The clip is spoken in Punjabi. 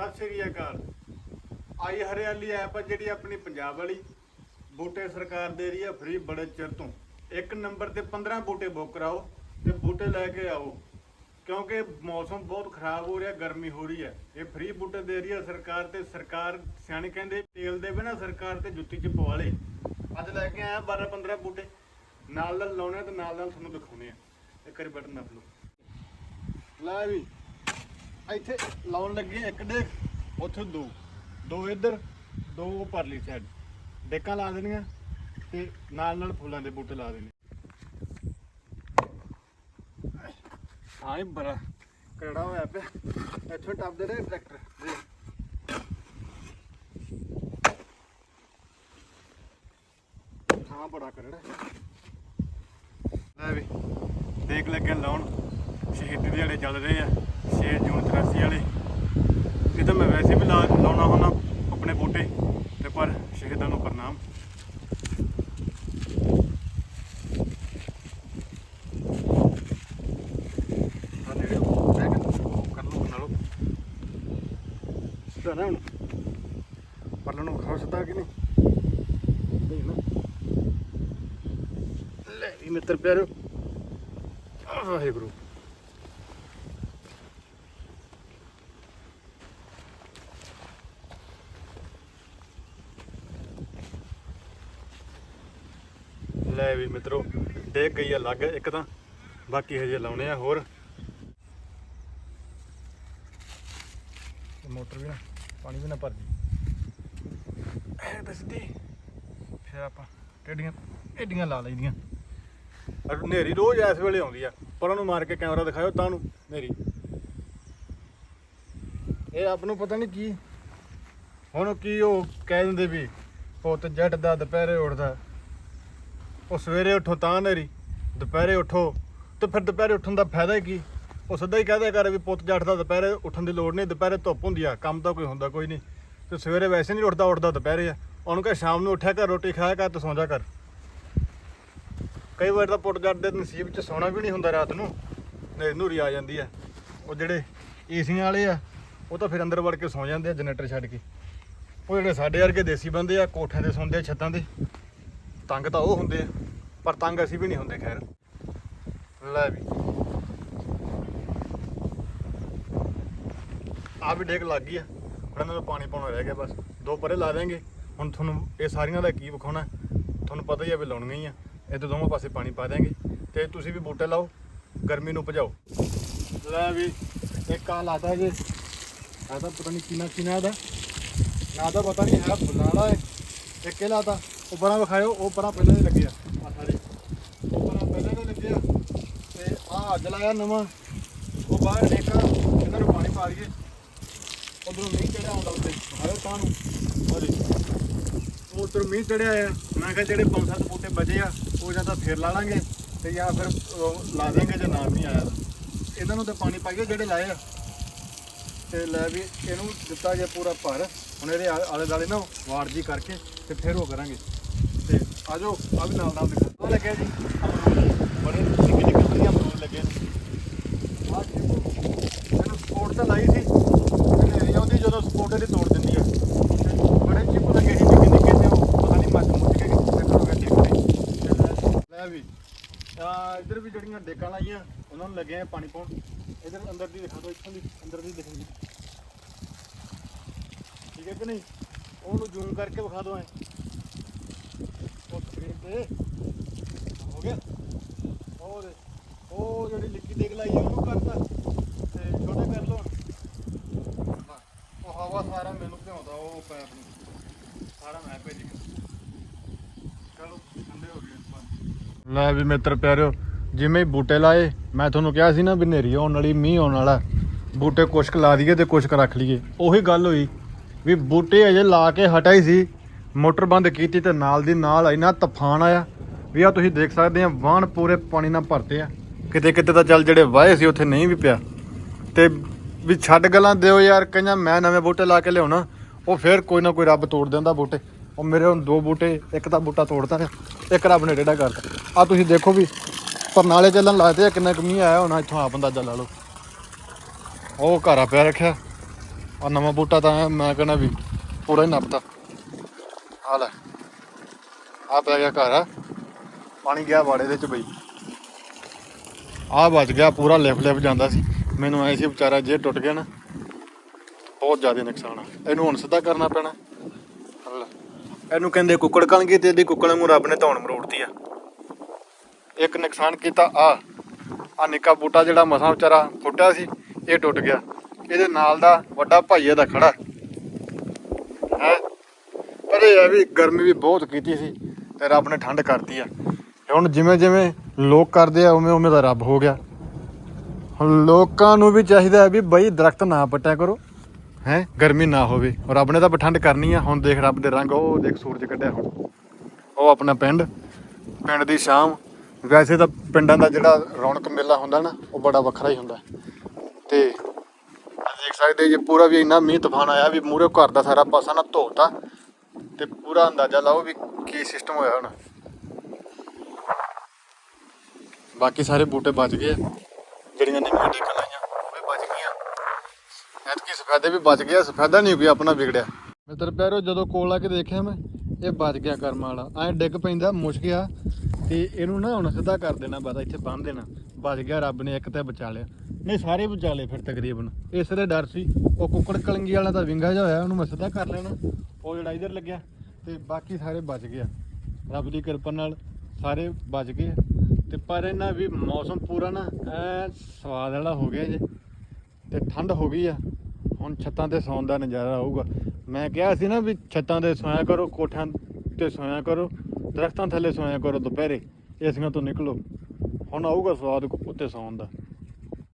ਸਤਿ ਸ਼੍ਰੀ ਅਕਾਲ। ਆਈ ਹਰਿਆਲੀ ਐਪ ਆ ਜਿਹੜੀ ਆਪਣੀ ਪੰਜਾਬ ਵਾਲੀ। ਬੂਟੇ ਸਰਕਾਰ ਦੇ ਰਹੀ ਹੈ ਫ੍ਰੀ ਬੜੇ ਚਿਰ ਤੋਂ। ਇੱਕ ਨੰਬਰ ਤੇ 15 ਬੂਟੇ ਬੁੱਕ ਕਰਾਓ ਤੇ ਬੂਟੇ ਲੈ ਕੇ ਆਓ। ਕਿਉਂਕਿ ਮੌਸਮ ਬਹੁਤ ਖਰਾਬ ਹੋ ਰਿਹਾ, ਗਰਮੀ ਹੋ ਰਹੀ ਹੈ। ਇਹ ਫ੍ਰੀ ਬੂਟੇ ਦੇ ਰਹੀ ਹੈ ਸਰਕਾਰ ਤੇ। ਸਰਕਾਰ ਸਿਆਣੇ ਕਹਿੰਦੇ ਤੇਲ ਦੇਵੇ ਨਾ ਸਰਕਾਰ ਤੇ ਜੁੱਤੀ ਚ ਪਵਾ ਲੇ। ਅੱਜ ਲੈ ਕੇ ਆਇਆ 12 15 ਬੂਟੇ। ਨਾਲ ਨਾਲ ਲਾਉਣੇ ਤੇ ਨਾਲ ਨਾਲ ਤੁਹਾਨੂੰ ਦਿਖਾਉਣੇ ਆ। ਇੱਕ ਵਾਰੀ ਬਟਨ ਨੱਪ ਲਓ। ਲੈ ਵੀ। ਇੱਥੇ ਲਾਉਣ ਲੱਗੇ ਇੱਕ ਡੇਕ, ਉੱਥੇ ਦੋ। ਦੋ ਇੱਧਰ, ਦੋ ਪਰਲੀ ਸਾਈਡ ਡੇਕਾਂ ਲਾ ਦੇਣੀਆਂ ਤੇ ਨਾਲ ਨਾਲ ਫੁੱਲਾਂ ਦੇ ਬੂਟੇ ਲਾ ਦੇਣੇ। ਹਾਂ ਬੜਾ ਕਰੜਾ ਹੋਇਆ ਪਿਆ। ਇੱਥੋਂ ਟੱਪਦੇ ਰਹੇ ਟਰੈਕਟਰ। ਹਾਂ ਬੜਾ ਕਰੜਾ ਲੈ ਵੀ, ਦੇਖ ਲੱਗੇ ਲਾਉਣ। ਸ਼ਹੀਦੀ ਦਿਹਾੜੇ ਚੱਲ ਰਹੇ ਆ 6 ਜੂਨ 83 ਵਾਲੇ। ਇਹ ਤਾਂ ਮੈਂ ਵੈਸੇ ਵੀ ਲਾ ਲਾਉਣਾ ਹੁੰਦਾ ਆਪਣੇ ਬੂਟੇ, ਤੇ ਪਰ ਸ਼ਹੀਦਾਂ ਨੂੰ ਪ੍ਰਣਾਮ। ਕਰ ਲਓ ਸਿੱਧਾ ਨਾ ਹੁਣ ਪਰਲੇ ਨੂੰ ਖਾਓ ਸਿੱਧਾ ਕਿ ਨਹੀਂ? ਨਹੀਂ ਨਾ ਲੈ ਵੀ ਮਿੱਤਰ ਪਿਆਰੋ ਵਾਹਿਗੁਰੂ। ਲੈ ਵੀ ਮਿੱਤਰੋ ਡੇਕ ਗਈ ਆ ਲੱਗ, ਇੱਕ ਤਾਂ ਬਾਕੀ ਹਜੇ ਲਾਉਣੇ ਆ ਹੋਰ। ਮੋਟਰ ਵੀ ਨਾ, ਪਾਣੀ ਵੀ ਨਾ ਭਰ ਜੀ ਐ ਬਸਦੀ ਫਿਰ ਆਪਾਂ ਟੇਡੀਆਂ ਏਡੀਆਂ ਲਾ ਲਈਦੀਆਂ। ਅਰ ਹਨੇਰੀ ਰੋਜ਼ ਇਸ ਵੇਲੇ ਆਉਂਦੀ ਆ, ਪਰ ਉਹਨੂੰ ਮਾਰ ਕੇ ਕੈਮਰਾ ਦਿਖਾਇਓ ਤਾਂ ਨੂੰ ਹਨੇਰੀ। ਇਹ ਆਪ ਨੂੰ ਪਤਾ ਨਹੀਂ ਕੀ, ਹੁਣ ਕੀ ਉਹ ਕਹਿ ਦਿੰਦੇ ਵੀ, ਪੁੱਤ ਜੱਟ ਦਾ ਦੁਪਹਿਰੇ ਉੱਠਦਾ। ਉਹ ਸਵੇਰੇ ਉੱਠੋ ਤਾਂ ਹਨੇਰੀ ਦੁਪਹਿਰੇ ਉੱਠੋ। ਤੇ ਫਿਰ ਦੁਪਹਿਰੇ ਉੱਠਣ ਦਾ ਫਾਇਦਾ ਹੀ ਕੀ? ਉਹ ਸਿੱਧਾ ਹੀ ਕਹਦੇ ਕਰ ਵੀ ਪੁੱਤ ਜੱਟ ਦਾ ਦੁਪਹਿਰੇ ਉੱਠਣ ਦੀ ਲੋੜ ਨਹੀਂ, ਦੁਪਹਿਰੇ ਧੁੱਪ ਹੁੰਦੀ ਆ, ਕੰਮ ਤਾਂ ਕੋਈ ਹੁੰਦਾ ਕੋਈ ਨਹੀਂ। ਤੇ ਸਵੇਰੇ ਵੈਸੇ ਨਹੀਂ ਉੱਠਦਾ ਉੱਠਦਾ ਦੁਪਹਿਰੇ ਆ। ਉਹਨੂੰ ਕਹ ਸ਼ਾਮ ਨੂੰ ਉੱਠਿਆ ਕਰ, ਰੋਟੀ ਖਾਇਆ ਕਰ ਤੇ ਸੌਂ ਜਾ ਕਰ। ਕਈ ਵਾਰ ਤਾਂ ਪੁੱਤ ਜੱਟ ਦੇ ਨਸੀਬ 'ਚ ਸੌਣਾ ਵੀ ਨਹੀਂ ਹੁੰਦਾ ਰਾਤ ਨੂੰ ਨੇਰੀ ਨੂਰੀ ਆ ਜਾਂਦੀ ਆ। ਉਹ ਜਿਹੜੇ ਏਸੀਆਂ ਵਾਲੇ ਆ, ਉਹ ਤਾਂ ਫਿਰ ਅੰਦਰ ਵੜ ਕੇ ਸੌਂ ਜਾਂਦੇ ਆ ਜਨਰੇਟਰ ਛੱਡ ਕੇ। ਉਹ ਜਿਹੜੇ ਸਾਡੇ ਵਰਗੇ ਦੇਸੀ ਬੰਦੇ ਆ, ਕੋਠਿਆਂ ਤੇ ਸੌਂਦੇ ਆ, ਛੱਤਾਂ ਤੇ। ਤੰਗ ਤਾਂ ਉਹ ਹੁੰਦੇ ਆ, ਪਰ ਤੰਗ ਅਸੀਂ ਵੀ ਨਹੀਂ ਹੁੰਦੇ, ਖੈਰ। ਲੈ ਵੀ। ਆ ਵੀ ਡੇਕ ਲੱਗ ਗਈ ਆ। ਹੁਣ ਇਹਨਾਂ ਨੂੰ ਪਾਣੀ ਪਾਉਣਾ ਰਹਿ ਗਿਆ, ਬਸ। ਦੋ ਪਰੇ ਲਾ ਦੇਂਗੇ ਹੁਣ ਤੁਹਾਨੂੰ ਇਹ ਸਾਰੀਆਂ ਦਾ ਕੀ ਵਿਖਾਉਣਾ? ਤੁਹਾਨੂੰ ਪਤਾ ਹੀ ਆ ਵੀ ਲਾਉਣੀਆਂ ਹੀ ਆ। ਇਹ ਤੋਂ ਦੋਵਾਂ ਪਾਸੇ ਪਾਣੀ ਪਾ ਦੇਂਗੇ ਤੇ ਤੁਸੀਂ ਵੀ ਬੂਟੇ ਲਾਓ, ਗਰਮੀ ਨੂੰ ਭਜਾਓ। ਲੈ ਵੀ, ਇੱਕ ਆ ਲਾਤਾ ਜੇ ਆ ਤਾਂ ਪਤਾ ਨਹੀਂ ਕਿੰਨਾ ਕਿੰਨਾ ਇਹਦਾ। ਨਾ ਤਾਂ ਪਤਾ ਨਹੀਂ ਹੈ ਫੁੱਲਾਂ ਵਾਲਾ ਹੈ ਇੱਕ ਇਹ ਉਹ ਪਰਾਂ ਵਿਖਾਇਓ, ਉਹ ਪਰਾਂ ਪਹਿਲਾਂ ਦੇ ਲੱਗਿਆ ਆ। ਸਾਰੇ ਉਹ ਪਰਾਂ ਪਹਿਲਾਂ ਦੇ ਲੱਗਿਆ ਤੇ ਆ ਅੱਜ ਲਾਇਆ ਨਵਾਂ। ਉਹ ਬਾਹਰ ਦੇਖਾ ਇਹਨਾਂ ਨੂੰ ਪਾਣੀ ਪਾ ਲਈਏ। ਉਧਰੋਂ ਮੀਂਹ ਚੜਿਆ ਆਉਂਦਾ ਉੱਤੇ ਆਇਓ ਤਾਂ ਨੂੰ। ਉਹਦੇ ਉਧਰ ਮੀਂਹ ਚੜਿਆ ਆ। ਮੈਂ ਕਿਹਾ ਜਿਹੜੇ ਪੰਜ ਸੱਤ ਬੂਟੇ ਬਚੇ ਆ, ਉਹ ਜਾਂ ਤਾਂ ਫੇਰ ਲਾ ਲਾਂਗੇ ਤੇ ਜਾਂ ਫਿਰ ਉਹ ਲਾ ਦੇਂਗੇ ਜੇ ਨਾ ਨਹੀਂ ਆਇਆ ਇਹਨਾਂ ਨੂੰ ਤਾਂ ਪਾਣੀ ਪਾਈਏ ਜਿਹੜੇ ਲਾਏ ਆ। ਤੇ ਲੈ ਵੀ ਇਹਨੂੰ ਦਿੱਤਾ ਜੇ ਪੂਰਾ ਭਰ। ਹੁਣ ਇਹਦੇ ਆ- ਆਲੇ ਦਾਲੇ ਨਾ ਵਾੜ ਜੀ ਕਰਕੇ ਤੇ ਫਿਰ ਉਹ ਕਰਾਂਗੇ। ਤੇ ਆ ਜਾਓ ਆ ਵੀ ਨਾਲ ਨਾਲ ਦਿਖਾ। ਆ ਲੱਗਿਆ ਜੀ। ਬੜੇ ਨਿੱਕੇ ਨਿੱਕੇ ਵਧੀਆ ਅਮਰੂਦ ਲੱਗੇ ਨੇ। ਆ ਇਹਨੂੰ ਸਪੋਰਟ ਤਾਂ ਲਾਈ ਸੀ। ਹਨੇਰੀ ਆਉਂਦੀ ਜਦੋਂ ਸਪੋਰਟ ਇਹਦੀ ਤੋੜ ਦਿੰਦੀ ਹੈ ਬੜੇ ਚਿਪ ਲੱਗੇ ਸੀ, ਨਿੱਕੇ ਨਿੱਕੇ ਤੇ ਉਹ ਪਤਾ ਨਹੀਂ ਮੱਚ ਮੁੱਚ ਕੇ ਕਿੱਥੇ ਹੋ ਗਿਆ ਲੈ- ਵੀ। ਆ ਇੱਧਰ ਵੀ ਜਿਹੜੀਆਂ ਡੇਕਾਂ ਲਾਈਆਂ, ਉਹਨਾਂ ਨੂੰ ਲੱਗੇ ਆ ਪਾਣੀ ਪਾਉਣ। ਇਧਰ ਅੰਦਰ ਦੀ ਦਿਖਾ ਦਿਓ, ਇੱਥੋਂ ਦੀ, ਅੰਦਰ ਦੀ ਦਿਖਾਈ ਠੀਕ ਹੈ ਕਿ ਨਹੀਂ? ਉਹਨੂੰ ਜ਼ੂਮ ਕਰਕੇ ਵਿਖਾ ਦਿਓ ਐ। ਤੇ ਹੋ ਗਿਆ। ਉਹ ਉਹ ਜਿਹੜੀ ਲਿੱਕੀ ਦੇਖ ਲਾਈ ਉਹਨੂੰ ਕਰਤਾ। ਤੇ ਛੋਟਾ ਕਰ ਲਓ। ਉਹ ਹਵਾ ਸਾਰਾ ਮੈਨੂੰ ਭਿਉਂਦਾ, ਉਹ ਪੈਪ ਨੂੰ। ਸਾਰਾ ਮੈਂ ਭੇਜ ਚਲੋ, ਠੰਡੇ ਹੋ ਗਏ ਲੈ ਵੀ ਮਿੱਤਰ ਪਿਆਰਿਓ, ਜਿਵੇਂ ਬੂਟੇ ਲਾਏ, ਮੈਂ ਤੁਹਾਨੂੰ ਕਿਹਾ ਸੀ ਨਾ ਵੀ ਹਨੇਰੀ ਆਉਣ ਵਾਲੀ, ਮੀਂਹ ਆਉਣ ਵਾਲਾ, ਬੂਟੇ ਕੁਸ਼ਕ ਲਾ ਦਈਏ ਤੇ ਕੁਸ਼ਕ ਰੱਖ ਲਈਏ। ਉਹੀ ਗੱਲ ਹੋਈ ਵੀ ਬੂਟੇ ਅਜੇ ਲਾ ਕੇ ਹਟਾ ਹੀ ਸੀ। ਮੋਟਰ ਬੰਦ ਕੀਤੀ ਤੇ ਨਾਲ ਦੀ ਨਾਲ ਇੰਨਾ ਤੂਫਾਨ ਆਇਆ ਵੀ ਆ ਤੁਸੀਂ ਦੇਖ ਸਕਦੇ ਆ ਵਾਹਣ ਪੂਰੇ ਪਾਣੀ ਨਾਲ ਭਰਤੇ ਆ। ਕਿਤੇ ਕਿਤੇ ਤਾਂ ਚੱਲ ਜਿਹੜੇ ਵਾਏ ਸੀ, ਉੱਥੇ ਨਹੀਂ ਵੀ ਪਿਆ। ਤੇ ਵੀ ਛੱਡ ਗੱਲਾਂ ਦਿਓ ਯਾਰ, ਕਹਿੰਦਾ ਮੈਂ ਨਵੇਂ ਬੂਟੇ ਲਾ ਕੇ ਲਿਆਉਣਾ, ਉਹ ਫਿਰ ਕੋਈ ਨਾ ਕੋਈ ਰੱਬ ਤੋੜ ਦਿੰਦਾ ਬੂਟੇ। ਉਹ ਮੇਰੇ ਹੁਣ ਦੋ ਬੂਟੇ, ਇੱਕ ਤਾਂ ਬੂਟਾ ਤੋੜਤਾ ਤੇ ਇੱਕ ਰੱਬ ਨੇ ਡੇਢਾ ਕਰਤਾ। ਆ ਤੁਸੀਂ ਦੇਖੋ ਵੀ ਪਰਨਾਲੇ ਚੱਲਣ ਲੱਗਦੇ ਆ, ਕਿੰਨਾ ਕੁ ਮੀਂਹ ਆਇਆ ਹੋਣਾ, ਇੱਥੋਂ ਆਪ ਅੰਦਾਜ਼ਾ ਲਾ ਲਓ। ਉਹ ਆ ਪਿਆ ਰੱਖਿਆ। ਆ ਨਵਾਂ ਬੂਟਾ ਤਾਂ ਮੈਂ ਕਹਿੰਦਾ ਵੀ ਪੂਰਾ ਹੀ ਨੱਪਤਾ। ਆ। ਲੈ ਆ ਪੈ ਗਿਆ ਘਰ ਆ ਪਾਣੀ ਗਿਆ ਬਾੜੇ ਦੇ ਚ ਬਈ। ਆ ਬਚ ਗਿਆ, ਪੂਰਾ ਲਿਫ ਲਿਫ ਜਾਂਦਾ ਸੀ। ਮੈਨੂੰ ਐ ਸੀ ਵਿਚਾਰਾ ਜੇ ਟੁੱਟ ਗਿਆ ਨਾ, ਬਹੁਤ ਜ਼ਿਆਦਾ ਨੁਕਸਾਨ ਆ। ਇਹਨੂੰ ਹੁਣ ਸਿੱਧਾ ਕਰਨਾ ਪੈਣਾ। ਇਹਨੂੰ ਕਹਿੰਦੇ ਕੁੱਕੜ ਕਣਗੇ ਤੇ ਇਹਦੀ ਕੁੱਕੜ ਨੂੰ ਰੱਬ ਨੇ ਧੌਣ ਮਰੋੜਤੀ ਆ। ਇੱਕ ਨੁਕਸਾਨ ਕੀਤਾ ਆ ਆ ਨਿੱਕਾ ਬੂਟਾ ਜਿਹੜਾ ਮਸਾਂ ਵਿਚਾਰਾ ਫੁੱਟਿਆ ਸੀ, ਇਹ ਟੁੱਟ ਗਿਆ। ਇਹਦੇ ਨਾਲ ਦਾ ਵੱਡਾ ਭਾਈ ਇਹਦਾ ਖੜਾ। ਪਰ ਇਹ ਹੈ ਵੀ ਗਰਮੀ ਵੀ ਬਹੁਤ ਕੀਤੀ ਸੀ ਤੇ ਰੱਬ ਨੇ ਠੰਡ ਕਰਤੀ ਆ। ਹੁਣ ਜਿਵੇਂ ਜਿਵੇਂ ਲੋਕ ਕਰਦੇ ਆ, ਉਵੇਂ ਉਵੇਂ ਦਾ ਰੱਬ ਹੋ ਗਿਆ। ਹੁਣ ਲੋਕਾਂ ਨੂੰ ਵੀ ਚਾਹੀਦਾ ਹੈ ਵੀ ਬਈ ਦਰਖਤ ਨਾ ਪੱਟਿਆ ਕਰੋ, ਹੈ? ਗਰਮੀ ਨਾ ਹੋਵੇ। ਔਰ ਰੱਬ ਨੇ ਤਾਂ ਠੰਡ ਕਰਨੀ ਆ। ਹੁਣ ਦੇਖ ਰੱਬ ਦੇ ਰੰਗ, ਉਹ ਦੇਖ ਸੂਰਜ ਕੱਢਿਆ ਹੁਣ। ਉਹ ਆਪਣਾ ਪਿੰਡ ਪਿੰਡ ਦੀ ਸ਼ਾਮ। ਵੈਸੇ ਤਾਂ ਪਿੰਡਾਂ ਦਾ ਜਿਹੜਾ ਰੌਣਕ ਮੇਲਾ ਹੁੰਦਾ ਨਾ, ਉਹ ਬੜਾ ਵੱਖਰਾ ਹੀ ਹੁੰਦਾ। ਤੇ ਦੇਖ ਸਕਦੇ ਜੇ, ਪੂਰਾ ਵੀ ਇੰਨਾ ਮੀਂਹ ਤੂਫਾਨ ਆਇਆ ਵੀ ਮੂਰੇ ਘਰ ਦਾ ਸਾਰਾ ਪਾਸਾ ਨਾ ਧੋਤਾ। ਤੇ ਪੂਰਾ ਅੰਦਾਜ਼ਾ ਲਾਓ ਵੀ ਕੀ ਸਿਸਟਮ ਹੋਇਆ ਹੁਣ। ਬਾਕੀ ਸਾਰੇ ਬੂਟੇ ਬਚ ਗਏ। ਜਿਹੜੀਆਂ ਨਿੰਮੀਆਂ ਟੇਕਣ ਲਾਈਆਂ ਉਹ ਵੀ ਬਚ ਗਈਆਂ। ਐਤਕੀ ਸਫੈਦੇ ਵੀ ਬਚ ਗਿਆ ਸਫੈਦਾ ਨਹੀਂ ਕੋਈ ਆਪਣਾ ਵਿਗੜਿਆ। ਮਿੱਤਰ ਪਿਆਰੋ ਜਦੋਂ ਕੋਲ ਆ ਕੇ ਦੇਖਿਆ ਮੈਂ ਇਹ ਬਚ ਗਿਆ ਕਰਮ ਵਾਲਾ। ਐ ਡਿੱਗ ਪੈਂਦਾ ਮੁਸ਼ਕਿਆ ਤੇ ਇਹਨੂੰ ਨਾ ਹੁਣ ਸਿੱਧਾ ਕਰ ਦੇਣਾ ਬਾਦਾ ਇੱਥੇ ਬੰਨ ਦੇਣਾ। ਬਚ ਗਿਆ ਰੱਬ ਨੇ ਇੱਕ ਤੇ ਬਚਾ ਲਿਆ। ਨਹੀਂ, ਸਾਰੇ ਬਚਾ ਲਏ ਫਿਰ ਤਕਰੀਬਨ। ਇਸ ਦੇ ਡਰ ਸੀ। ਉਹ ਕੁੱਕੜ ਕਲੰਗੀ ਵਾਲਾ ਤਾਂ ਵਿੰਗਾ ਜਿਹਾ ਹੋਇਆ, ਉਹਨੂੰ ਮੈਂ ਸਿੱਧਾ ਕਰ ਲੈਣਾ ਉਹ ਜਿਹੜਾ ਇਧਰ ਲੱਗਿਆ, ਤੇ ਬਾਕੀ ਸਾਰੇ ਬਚ ਗਿਆ ਰੱਬ ਦੀ ਕਿਰਪਾ ਨਾਲ ਸਾਰੇ ਬਚ ਗਏ ਤੇ ਪਰ ਇਹਨਾਂ ਵੀ ਮੌਸਮ ਪੂਰਾ ਨਾ, ਐ ਸਵਾਦ ਵਾਲਾ ਹੋ ਗਿਆ ਜੇ। ਤੇ ਠੰਡ ਹੋ ਗਈ ਆ। ਹੁਣ ਛੱਤਾਂ ਤੇ ਸੌਣ ਦਾ ਨਜ਼ਾਰਾ ਆਊਗਾ। ਮੈਂ ਕਿਹਾ ਸੀ ਨਾ ਵੀ ਛੱਤਾਂ ਤੇ ਸੋਇਆ ਕਰੋ, ਕੋਠਿਆਂ ਤੇ ਸੋਇਆ ਕਰੋ, ਦਰਖਤਾਂ ਥੱਲੇ ਸੋਇਆ ਕਰੋ ਦੁਪਹਿਰੇ। ਏਸੀਆਂ ਤੋਂ ਨਿਕਲੋ। ਹੁਣ ਆਊਗਾ ਸਵਾਦ ਉੱਤੇ ਸੌਣ ਦਾ।